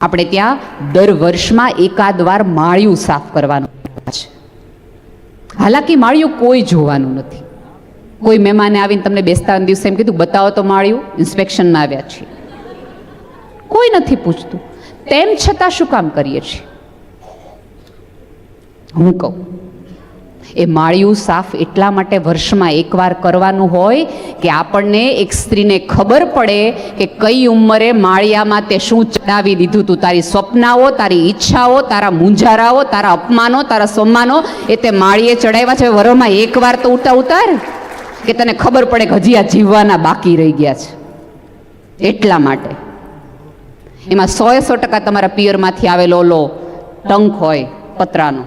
આપણે ત્યાં દર વર્ષમાં એકાદ વાર માળિયું સાફ કરવાનું છે. હાલાકી માળિયું કોઈ જોવાનું નથી. કોઈ મહેમાને આવીને તમને બેસતા દિવસે એમ કીધું, બતાવો તો માળિયું ઇન્સ્પેક્શનમાં આવ્યા છીએ. કોઈ નથી પૂછતું. તેમ છતાં શું કામ કરીએ છીએ? હું કહું એ માળિયું સાફ એટલા માટે વર્ષમાં એકવાર કરવાનું હોય કે આપણને એક સ્ત્રીને ખબર પડે કે કઈ ઉંમરે માળિયામાં તે શું ચડાવી દીધું તું. તારી સ્વપ્નાઓ, તારી ઈચ્છાઓ, તારા મુંજારાઓ તારા અપમાનો, તારા સન્માનો એ તે માળીએ ચડાવ્યા છે. વરોમાં એકવાર તો ઉતા ઉતાર કે તને ખબર પડે કે હજી આ જીવવાના બાકી રહી ગયા છે. એટલા માટે. એમાં સો સો ટકા તમારા પિયરમાંથી આવેલો લો ટંક હોય, પતરાનો.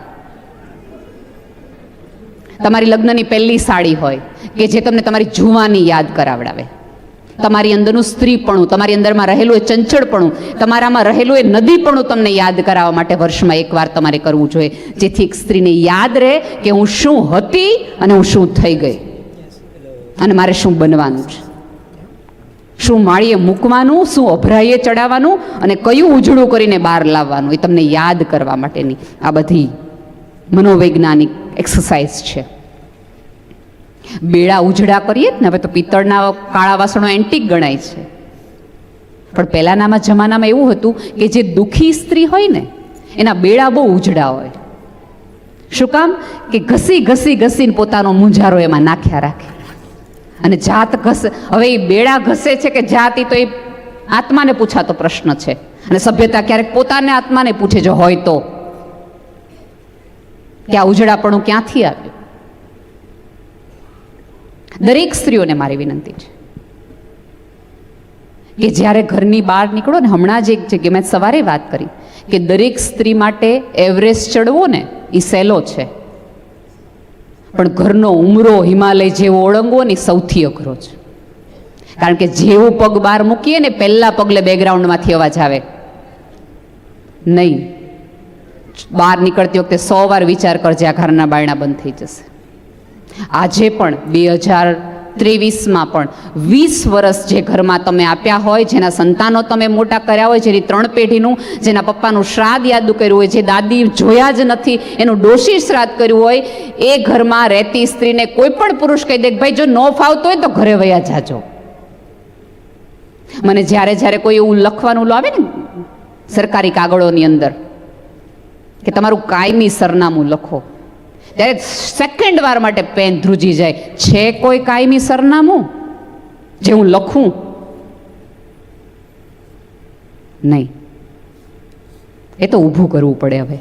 તમારી લગ્નની પહેલી સાડી હોય કે જે તમને તમારી જુવાની યાદ કરાવડાવે. તમારી અંદરનું સ્ત્રીપણું, તમારી અંદરમાં રહેલું એ ચંચળપણું, તમારામાં રહેલું એ નદીપણું તમને યાદ કરાવવા માટે વર્ષમાં એકવાર તમારે કરવું જોઈએ. જેથી એક સ્ત્રીને યાદ રહે કે હું શું હતી અને હું શું થઈ ગઈ. અને મારે શું બનવાનું છે. શું માળીએ મૂકવાનું, શું અભરાઈએ ચડાવવાનું અને કયું ઉજળું કરીને બહાર લાવવાનું એ તમને યાદ કરવા માટેની આ બધી મનોવૈજ્ઞાનિક એક્સરસાઇઝ છે. બેડા ઉજળા કરીએ ને, હવે તો પિત્તળના કાળા વાસણો એન્ટિક ગણાય છે. પણ પહેલાંનામાં જમાનામાં એવું હતું કે જે દુઃખી સ્ત્રી હોય ને, એના બેડા બહુ ઉજળા હોય. શું કામ? કે ઘસી ઘસી ઘસીને પોતાનો મૂંઝારો એમાં નાખ્યા રાખે. અને જાત ઘસ, હવે એ બેડા ઘસે છે કે જાત તો એ આત્માને પૂછાતો પ્રશ્ન છે. અને સભ્યતા ક્યારેક પોતાને આત્માને પૂછે, જો હોય તો. કે આ ઉજળાપણું ક્યાંથી આવ્યું? દરેક સ્ત્રીઓને મારી વિનંતી છે કે જ્યારે ઘરની બહાર નીકળો ને, હમણાં જ એક જગ્યાએ મેં સવારે વાત કરી કે દરેક સ્ત્રી માટે એવરેસ્ટ ચડવો ને, એ સહેલો છે. પણ ઘરનો ઉમરો હિમાલય જેવો ઓળંગવો ને સૌથી અઘરો છે. કારણ કે જેવો પગ બહાર મૂકીએ ને, પહેલા પગલે બેકગ્રાઉન્ડમાંથી અવાજ આવે. નહીં. બહાર નીકળતી વખતે સો વાર વિચાર કરજે, આ ઘરના બાયણા બંધ થઈ જશે. આજે પણ બે હજાર ત્રેવીસમાં પણ વીસ વર્ષ જે ઘરમાં તમે આપ્યા હોય, જેના સંતાનો તમે મોટા કર્યા હોય, જેની ત્રણ પેઢીનું, જેના પપ્પાનું શ્રાદ્ધ યાદ કર્યું હોય, જે દાદી જોયા જ નથી, એનું ડોશી શ્રાદ્ધ કર્યું હોય, એ ઘરમાં રહેતી સ્ત્રીને કોઈ પણ પુરુષ કહી દે કે, ભાઈ, જો ન ફાવતો હોય તો ઘરે વયા જાજો. મને જ્યારે જ્યારે કોઈ એવું લખવાનું આવે ને, સરકારી કાગળોની અંદર કે તમારું કાયમી સરનામું લખો. ત્યારે સેકન્ડ વાર માટે પેન ધ્રુજી જાય. છે કોઈ કાયમી સરનામું? જે હું લખું? નહીં. એ તો ઊભું કરવું પડે હવે.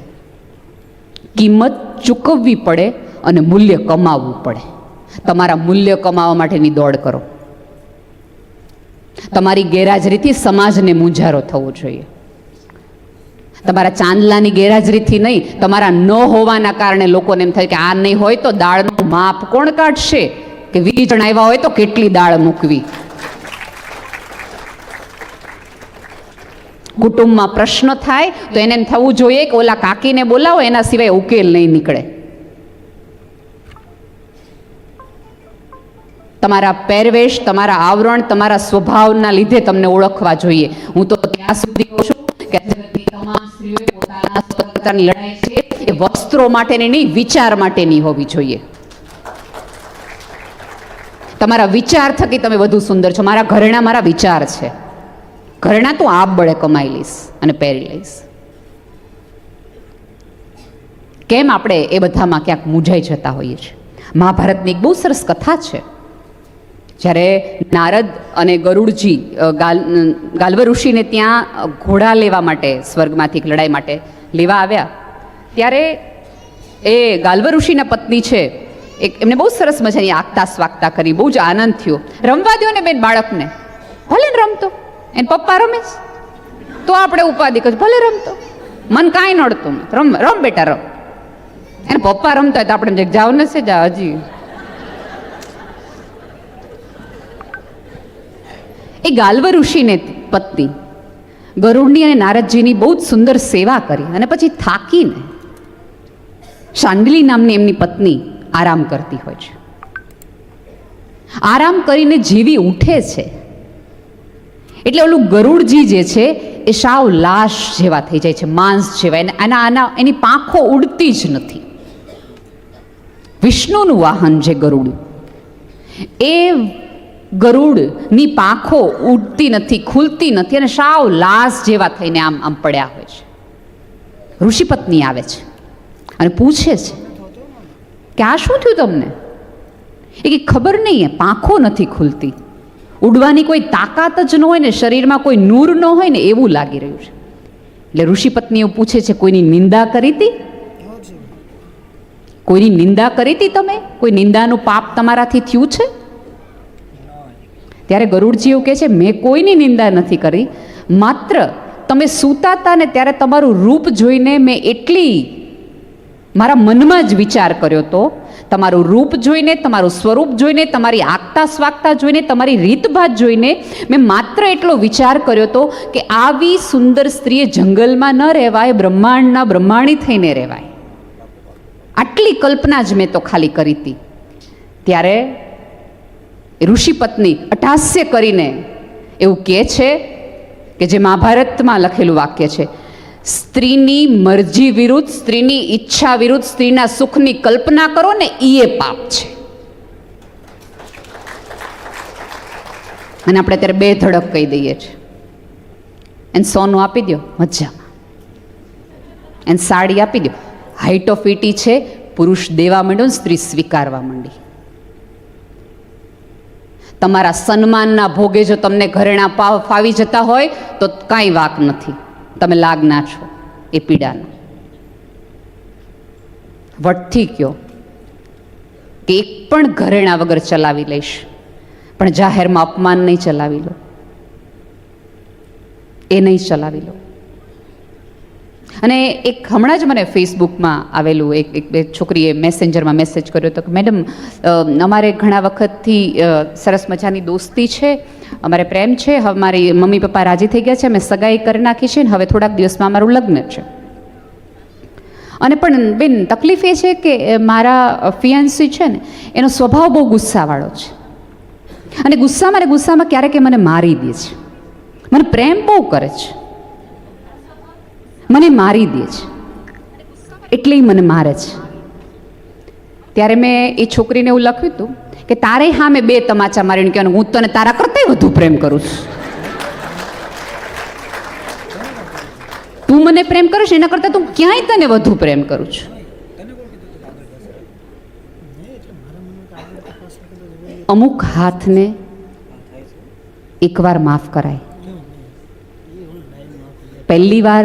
કિંમત ચૂકવવી પડે અને મૂલ્ય કમાવવું પડે. તમારા મૂલ્ય કમાવા માટેની દોડ કરો. તમારી ગેરહાજરીથી સમાજને મૂંઝારો થવો જોઈએ. તમારા ચાંદલાની ગેરહાજરીથી નહીં, તમારા ન હોવાના કારણે લોકોને એમ થાય કે આ નહીં હોય તો દાળનું માપ કોણ કાઢશે? કે વીસ જણ આવ્યા હોય તો કેટલી દાળ મૂકવી? કુટુંબમાં પ્રશ્ન થાય તો એને થવું જોઈએ કે ઓલા કાકીને બોલાવો, એના સિવાય ઉકેલ નહીં નીકળે. તમારા પહેરવેશ, તમારા આવરણ, તમારા સ્વભાવના લીધે તમને ઓળખવા જોઈએ. હું તો ત્યાં સુધી કહું છું કે જગતની તમામ સ્ત્રીઓએ પોતાના સ્વતંત્રતાની લડાઈ છે એ વસ્ત્રો માટેની નહીં વિચાર માટેની હોવી જોઈએ. તમારા વિચાર થકી તમે વધુ સુંદર છો. મારા ઘરેણા મારા વિચાર છે. ઘરેણા તું આપ બળે કમાઈ લઈશ અને પહેરી લઈશ. કેમ આપણે એ બધામાં ક્યાંક મૂંઝાઈ જતા હોઈએ છીએ? મહાભારતની એક બહુ સરસ કથા છે. જ્યારે નારદ અને ગરુડજી ગાલ ગાલ્વ ઋષિને ત્યાં ઘોડા લેવા માટે, સ્વર્ગમાંથી લડાઈ માટે લેવા આવ્યા. ત્યારે એ ગાલ્વ ઋષિના પત્ની છે, એક એમને બહુ સરસ મજાની આગતા સ્વાગતા કરી, બહુ જ આનંદ થયો. રમવા દો ને બેન બાળકને. ભલે ને રમતો, એને પપ્પા રમે તો આપણે ઉપાધિ કરીએ ભલે રમતો. મન કાંઈ નડતું રમ રમ બેટા, રમ. એને પપ્પા રમતા હોય તો આપણે જાવ થાય કે જાઓ ને છે જા, હજી. એ ગાલ્વ ઋષિને પત્ની. ગરુડની અને નારદજીની બહુ જ સુંદર સેવા કરી અને પછી થાકીને શાંડલી નામની એમની પત્ની આરામ કરતી હોય છે. આરામ કરીને જીવી ઉઠે છે. એટલે ઓલું ગરુડજી જે છે એ સાવ લાશ જેવા થઈ જાય છે, માંસ જેવા. એને આના આના એની પાંખો ઉડતી જ નથી. વિષ્ણુનું વાહન છે ગરુડ એ ગરુડની પાંખો ઉડતી નથી, ખુલતી નથી અને સાવ લાશ જેવા થઈને આમ આમ પડ્યા હોય છે. ઋષિપત્ની આવે છે અને પૂછે છે કે આ શું થયું તમને? એ કે ખબર નહીં પાંખો નથી ખુલતી. ઉડવાની કોઈ તાકાત જ ન હોય ને, શરીરમાં કોઈ નૂર ન હોય ને, એવું લાગી રહ્યું છે. એટલે ઋષિપત્ની એવું પૂછે છે, કોઈની નિંદા કરી હતી કોઈની નિંદા કરી હતી તમે? કોઈ નિંદાનું પાપ તમારાથી થયું છે? ત્યારે ગરુડજી એવું કહે છે, મેં કોઈની નિંદા નથી કરી. માત્ર તમે સૂતા હતા ને ત્યારે તમારું રૂપ જોઈને મેં એટલી મારા મનમાં જ વિચાર કર્યો તો, તમારું રૂપ જોઈને, તમારું સ્વરૂપ જોઈને, તમારી આગતા સ્વાગતા જોઈને, તમારી રીતભાત જોઈને મેં માત્ર એટલો વિચાર કર્યો તો કે આવી સુંદર સ્ત્રીએ જંગલમાં ન રહેવાય, બ્રહ્માંડના બ્રહ્માણી થઈને રહેવાય. આટલી કલ્પના જ મેં તો ખાલી કરી હતી. ત્યારે ઋષિપત્ની અટાસ્ય કરીને એવું કહે છે કે જે મહાભારતમાં લખેલું વાક્ય છે, સ્ત્રીની મરજી વિરુદ્ધ, સ્ત્રીની ઈચ્છા વિરુદ્ધ, સ્ત્રીના સુખની કલ્પના કરો ને એ પાપ છે. અને આપણે અત્યારે બે ધડક કહી દઈએ છીએ. એને સોનું આપી દો મજામાં. એને સાડી આપી દો હાઇટ ઓફ ઇટી છે, પુરુષ દેવા માંડ્યો ને સ્ત્રી સ્વીકારવા માંડી. તમારા સન્માનના ભોગે જો તમને ઘરેણા પાવ ફાવી જતા હોય, તો કાંઈ વાક નથી. તમે લાગના છો. એ પીડાનો. વટથી કયો કે એક પણ ઘરેણા વગર ચલાવી લઈશ. પણ જાહેરમાં અપમાન નહીં ચલાવી લો. એ નહીં ચલાવી લો. અને એક હમણાં જ મને ફેસબુકમાં આવેલું એક એક બે છોકરીએ મેસેન્જરમાં મેસેજ કર્યો હતો કે, મેડમ અમારે ઘણા વખતથી સરસ મજાની દોસ્તી છે, અમારે પ્રેમ છે, હવે મારી મમ્મી પપ્પા રાજી થઈ ગયા છે, અમે સગાઈ કરી નાખી છે ને હવે થોડાક દિવસમાં અમારું લગ્ન છે. અને પણ બેન, તકલીફ એ છે કે મારા ફિયાન્સી છે ને, એનો સ્વભાવ બહુ ગુસ્સાવાળો છે. અને ગુસ્સામાં ને ગુસ્સામાં ક્યારેક મને મારી દે છે. મને પ્રેમ બહુ કરે છે. મને મારી દે છે. એટલે મને મારે છે. ત્યારે મેં એ છોકરીને એવું લખ્યું હતું કે તારે હા મેં બે તમાચા મારીને કહેવાનું, હું તને તારા કરતાંય વધુ પ્રેમ કરું છું. તું મને પ્રેમ કરું છું, એના કરતાં તું ક્યાંય તને વધુ પ્રેમ કરું છું. અમુક હાથને એકવાર માફ કરાય. પહેલી વાર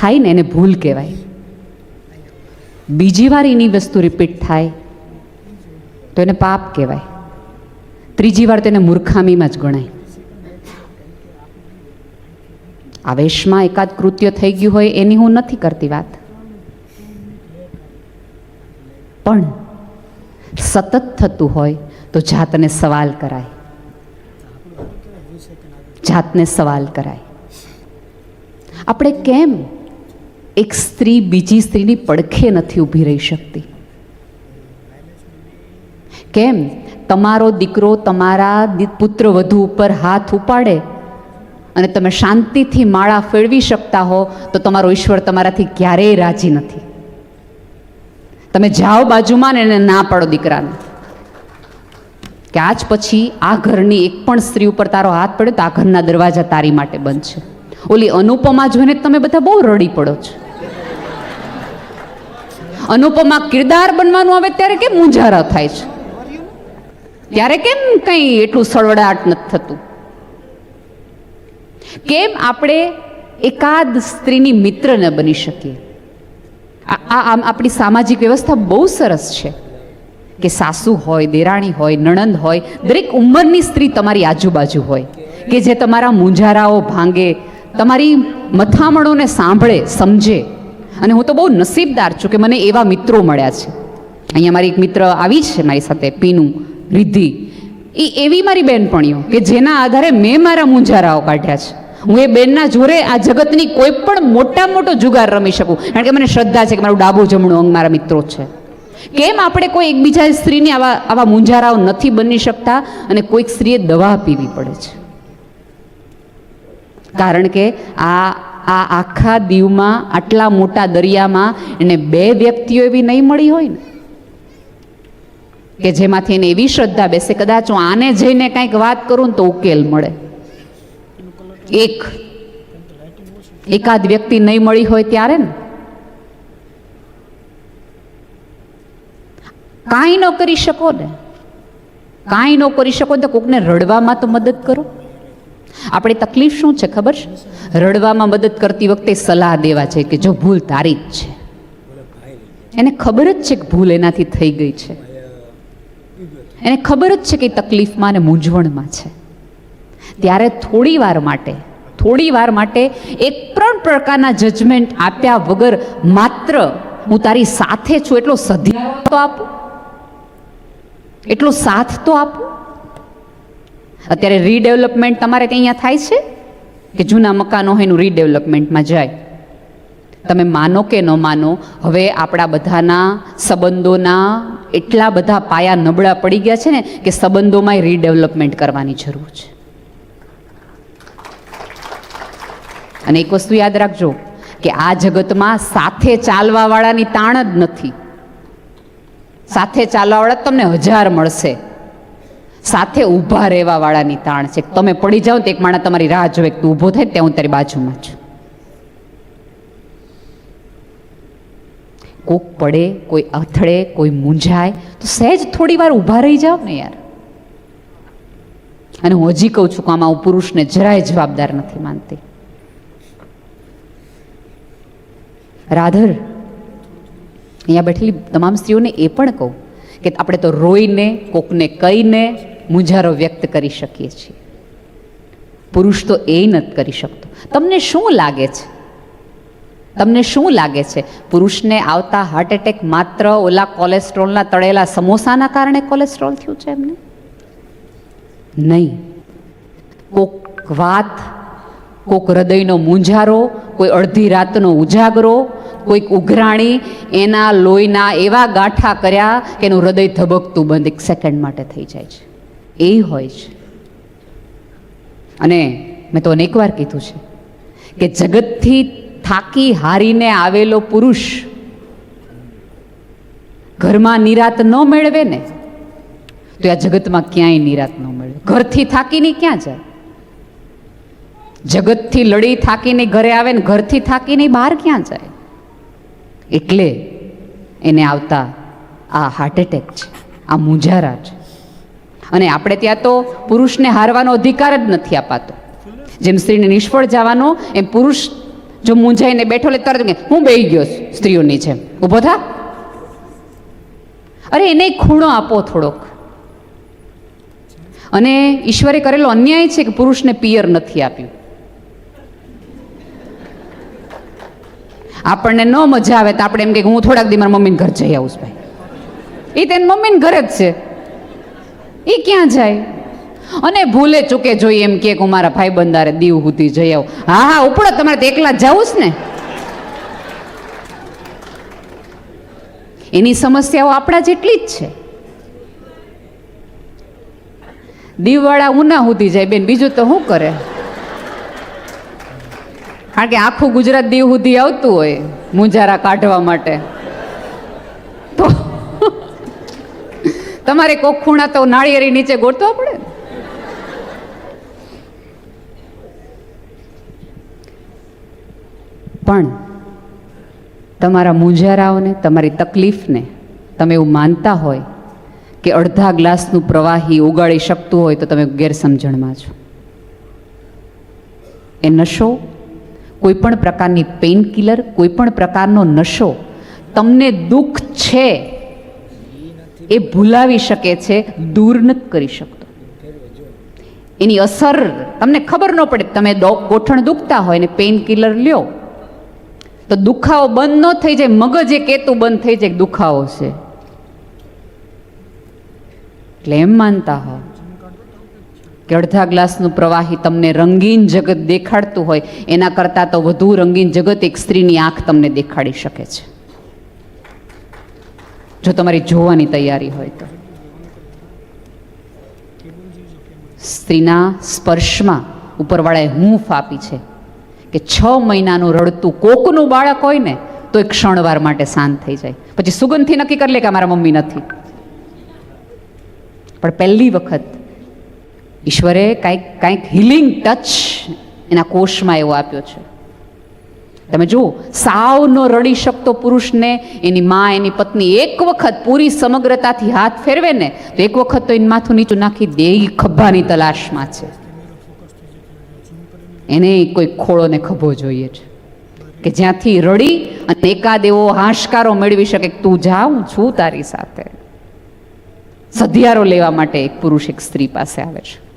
થાય ને એને ભૂલ કહેવાય. બીજી વાર એની વસ્તુ રિપીટ થાય, તો એને પાપ કહેવાય. ત્રીજી વાર તેને મૂર્ખામીમાં જ ગણાય. આવેશમાં એકાદ કૃત્ય થઈ ગયું હોય એની હું નથી કરતી વાત. પણ સતત થતું હોય તો જાતને સવાલ કરાય. જાતને સવાલ કરાય. આપણે કેમ એક સ્ત્રી બીજી સ્ત્રીની પડખે નથી ઊભી રહી શકતી. કેમ? તમારો દીકરો તમારા પુત્ર વધુ ઉપર હાથ ઉપાડે અને તમે શાંતિથી માળા ફેરવી શકતા હો, તો તમારો ઈશ્વર તમારાથી ક્યારેય રાજી નથી. તમે જાઓ બાજુમાં ને એને ના પાડો દીકરાને. કે આજ પછી આ ઘરની એક પણ સ્ત્રી ઉપર તારો હાથ પડ્યો તો આ ઘરના દરવાજા તારી માટે બંધ છે. ઓલી અનુપમા જોઈને તમે બધા બહુ રડી પડો છો. અનુપમા કિરદાર બનવાનું આવે ત્યારે કેમ મુંજારા થાય છે? ત્યારે કેમ કંઈ એટલું સળવડાટ નથી થતું? કેમ આપણે એકાદ સ્ત્રીની મિત્ર ન બની શકીએ? આ આપણી સામાજિક વ્યવસ્થા બહુ સરસ છે કે સાસુ હોય, દેરાણી હોય, નણંદ હોય, દરેક ઉંમરની સ્ત્રી તમારી આજુબાજુ હોય કે જે તમારા મુંજારાઓ ભાંગે, તમારી મથામણોને સાંભળે, સમજે. અને હું તો બહુ નસીબદાર છું કે મને એવા મિત્રો મળ્યા છે. અહીંયા મારી એક મિત્ર આવી છે મારી સાથે, પીનું, રિદ્ધિ. એ એવી મારી બહેનપણીઓ કે જેના આધારે મેં મારા મૂંઝારાઓ કાઢ્યા છે. હું એ બેનના જોરે આ જગતની કોઈ પણ મોટા મોટો જુગાર રમી શકું. કારણ કે મને શ્રદ્ધા છે કે મારું ડાબું જમણું અંગ મારા મિત્રો છે. કેમ આપણે કોઈ એકબીજા સ્ત્રીની આવા આવા મૂંઝારાઓ નથી બની શકતા અને કોઈક સ્ત્રીએ દવા પીવી પડે છે? કારણ કે આ આ આખા દીવમાં, આટલા મોટા દરિયામાં એને બે વ્યક્તિઓ એવી નહીં મળી હોય ને? કે જેમાંથી એને એવી શ્રદ્ધા બેસે, કદાચ હું આને જઈને કંઈક વાત કરું ને તો ઉકેલ મળે. એક, એકાદ વ્યક્તિ નહીં મળી હોય ત્યારે ને? કાંઈ ન કરી શકો ને? કાંઈ ન કરી શકો તો કોકને રડવામાં તો મદદ કરો. આપણી તકલીફ શું છે ખબર છે? રડવામાં મદદ કરતી વખતે સલાહ દેવા છે કે જો ભૂલ તારી જ છે. એને ખબર જ છે કે ભૂલ એનાથી થઈ ગઈ છે. એને ખબર જ છે કે તકલીફમાં અને મૂંઝવણમાં છે. ત્યારે થોડી વાર માટે, થોડી વાર માટે એક પણ પ્રકારના જજમેન્ટ આપ્યા વગર માત્ર હું તારી સાથે છું એટલો સધ્યારો તો આપું? એટલો સાથ તો આપું? અત્યારે રીડેવલપમેન્ટ તમારે ત્યાં અહીંયા થાય છે? કે જૂના મકાનો હોય એનું રીડેવલપમેન્ટમાં જાય? તમે માનો કે ન માનો, હવે આપણા બધાના સંબંધોના એટલા બધા પાયા નબળા પડી ગયા છે ને કે સંબંધોમાંય રીડેવલપમેન્ટ કરવાની જરૂર છે. અને એક વસ્તુ યાદ રાખજો કે આ જગતમાં સાથે ચાલવાવાળાની તાણ જ નથી. સાથે ચાલવાવાળા તમને હજાર મળશે. સાથે ઊભા રહેવાવાળાની તાણ છે. તમે પડી જાઓ તો એક માણસ તમારી રાહ જોવે એક ઊભો થાય ત્યાં હું તારી બાજુમાં છું. કોક પડે, કોઈ અથડે, કોઈ મૂંઝાય, તો સહેજ થોડી વાર ઊભા રહી જાઓ ને યાર. અને હું હજી કહું છું કે આમાં હું પુરુષને જરાય જવાબદાર નથી માનતી. રાધર, અહીંયા બેઠેલી તમામ સ્ત્રીઓને એ પણ કહું. કે આપણે તો રોઈને, કોકને કહીને મુંજારો વ્યક્ત કરી શકીએ છીએ. પુરુષ તો એ નથી કરી શકતો. તમને શું લાગે છે? તમને શું લાગે છે? પુરુષને આવતા હાર્ટ એટેક માત્ર ઓલા કોલેસ્ટ્રોલના તળેલા સમોસાના કારણે કોલેસ્ટ્રોલ થયું છે એમને? નહીં. કોક વાત, કોક હૃદયનો મૂંઝારો, કોઈ અડધી રાતનો ઉજાગરો કોઈક ઉઘરાણી એના લોહીના એવા ગાંઠા કર્યા કે એનું હૃદય ધબકતું બંધ, એક સેકન્ડ માટે થઈ જાય છે. એ હોય છે. અને મેં તો અનેકવાર કીધું છે કે જગતથી થાકી હારીને આવેલો પુરુષ ઘરમાં નિરાત ન મેળવે ને, તો આ જગતમાં ક્યાંય નિરાત ન મેળવે ઘરથી થાકીને ક્યાં જાય? જગતથી લડી થાકીને ઘરે આવે ને, ઘરથી થાકીને બહાર ક્યાં જાય? એટલે એને આવતા આ હાર્ટ એટેક છે, આ મૂંઝારા છે. અને આપણે ત્યાં તો પુરુષને હારવાનો અધિકાર જ નથી અપાતો. જેમ સ્ત્રીને નિષ્ફળ જવાનો, એમ પુરુષ જો મૂંઝાઈને બેઠો લે તરત હું બેહી ગયો સ્ત્રીઓની જેમ. ઊભો થા. અરે એને ખૂણો આપો થોડોક. અને ઈશ્વરે કરેલો અન્યાય છે કે પુરુષને પિયર નથી આપ્યું. આપણને ન મજા આવે તો આપણે એમ કે હું થોડાક દી મારા મમ્મીને ઘર જઈ આવું ભાઈ. એ તેને મમ્મીને ઘરે જ છે. એ ક્યાં જાય? અને ભૂલે ચૂકે જોઈએ એમ કે હું મારા ભાઈ બંધારે દીવ સુધી જઈ આવું. હા હા, ઉપડો, તમારે તો એકલા જવું જ ને. એની સમસ્યાઓ આપણા જેટલી જ છે. દીવવાળા ઉના સુધી જાય, બેન, બીજું તો શું કરે? કારણ કે આખું ગુજરાત દીવ સુધી આવતું હોય મુંજારા કાઢવા માટે. તો તમારે કોક ખૂણા તો નાળિયેરી નીચે ગોતવા પડે પણ તમારા મૂંઝારાઓને તમારી તકલીફને તમે એવું માનતા હોય કે અડધા ગ્લાસનું પ્રવાહી ઉગાડી શકતું હોય તો તમે ગેરસમજણમાં છો. એ નશો કોઈ પણ પ્રકારની પેઇન કિલર કોઈ પણ પ્રકારનો નશો તમને દુઃખ છે એ ભૂલાવી શકે છે, દૂર નથી કરી શકતો. એની અસર તમને ખબર ન પડે તમે ગોઠણ દુખતા હોય ને પેઇન કિલર લ્યો. તો દુખાવો બંધ ન થઈ જાય, મગજ એ કેતું બંધ થઈ જાય દુખાવો છે. એટલે એમ માનતા હો. કે અડધા ગ્લાસનું પ્રવાહી તમને રંગીન જગત દેખાડતું હોય, એના કરતાં તો વધુ રંગીન જગત એક સ્ત્રીની આંખ તમને દેખાડી શકે છે. જો તમારી જોવાની તૈયારી હોય તો. સ્ત્રીના સ્પર્શમાં ઉપરવાળાએ હૂંફ આપી છે કે છ મહિનાનું રડતું કોકનું બાળક હોય ને, તો એક ક્ષણવાર માટે શાંત થઈ જાય. પછી સુગંધથી નક્કી કરી લે કે મારા મમ્મી નથી. પણ પહેલી વખત ઈશ્વરે કાંઈક કાંઈક હિલિંગ ટચ એના કોષમાં એવો આપ્યો છે. તમે જુઓ સાવ ન રડી શકતો પુરુષને એની મા, એની પત્ની એક વખત પૂરી સમગ્રતાથી હાથ ફેરવે ને, તો એક વખત તો એનું માથું નીચું નાખી દે એ ખભાની તલાશમાં છે. એને કોઈ ખોળો ને ખભો જોઈએ છે. કે જ્યાંથી રડી અને એકાદ એવો હાશકારો મેળવી શકે તું જા, હું છું તારી સાથે. સધિયારો લેવા માટે એક પુરુષ એક સ્ત્રી પાસે આવે છે.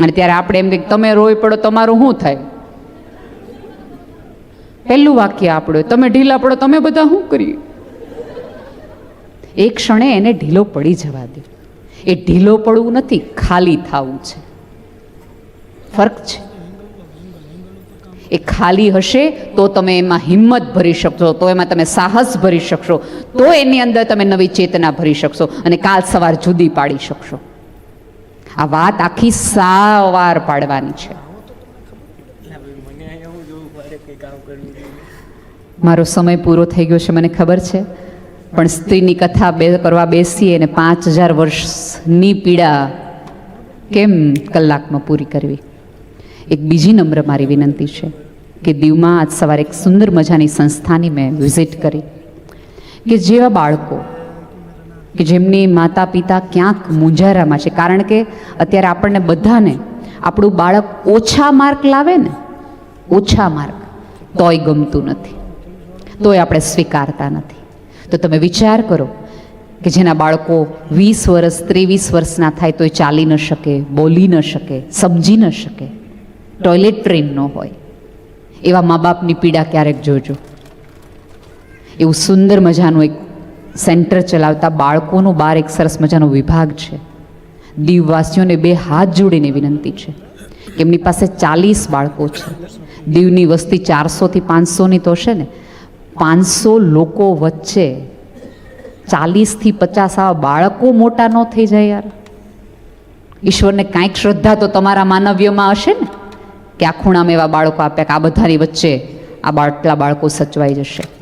અને ત્યારે આપણે એમ કે તમે રોઈ પડો, તમારું શું થાય? પહેલું વાક્ય આપણું, તમે ઢીલા પડો, તમે બધા શું કરીએ? એક ક્ષણે એને ઢીલો પડી જવા દે. એ ઢીલો પડવું નથી, ખાલી થવું છે. ફરક છે. એ ખાલી હશે તો તમે એમાં હિંમત ભરી શકશો, તો એમાં તમે સાહસ ભરી શકશો, તો એની અંદર તમે નવી ચેતના ભરી શકશો અને કાલ સવાર જુદી પાડી શકશો. આ વાત આખી સાવાર પાડવાની છે. મારો સમય પૂરો થઈ ગયો છે, મને ખબર છે. પણ સ્ત્રીની કથા બે કરવા બેસીએ અને પાંચ હજાર વર્ષની પીડા કેમ કલાકમાં પૂરી કરવી? એક બીજી નમ્ર મારી વિનંતી છે કે દીવમાં આજ સવારે એક સુંદર મજાની સંસ્થાની મેં વિઝિટ કરી કે જેવા બાળકો કે જેમની માતા પિતા ક્યાંક મૂંઝારામાં છે. કારણ કે અત્યારે આપણને બધાને આપણું બાળક ઓછા માર્ક લાવે ને, ઓછા માર્ક, તોય ગમતું નથી. તોય આપણે સ્વીકારતા નથી. તો તમે વિચાર કરો કે જેના બાળકો વીસ વર્ષ, ત્રેવીસ વર્ષના થાય તોય ચાલી ન શકે, બોલી ન શકે, સમજી ન શકે. ટોયલેટ ટ્રેન ન હોય. એવા મા બાપની પીડા ક્યારેક જોજો. એવું સુંદર મજાનું એક સેન્ટર ચલાવતા બાળકોનો બાર એક સરસ મજાનો વિભાગ છે. દીવવાસીઓને બે હાથ જોડીને વિનંતી છે કે એમની પાસે ચાલીસ બાળકો છે. દીવની વસ્તી ચારસોથી પાંચસોની તો છે ને? પાંચસો લોકો વચ્ચે ચાલીસથી પચાસ આવા બાળકો મોટા ન થઈ જાય યાર. ઈશ્વરને કાંઈક શ્રદ્ધા તો તમારા માનવ્યમાં હશે ને? કે આ ખૂણામાં એવા બાળકો આપ્યા કે આ બધાની વચ્ચે આ બાટલા બાળકો સચવાઈ જશે.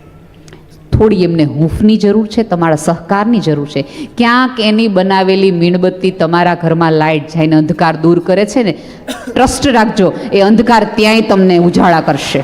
થોડી એમને હૂંફની જરૂર છે, તમારા સહકારની જરૂર છે. ક્યાંક એની બનાવેલી મીણબત્તી તમારા ઘરમાં લાઇટ જઈને અંધકાર દૂર કરે છે ને ટ્રસ્ટ રાખજો, એ અંધકાર ત્યાંય તમને ઉજાળા કરશે.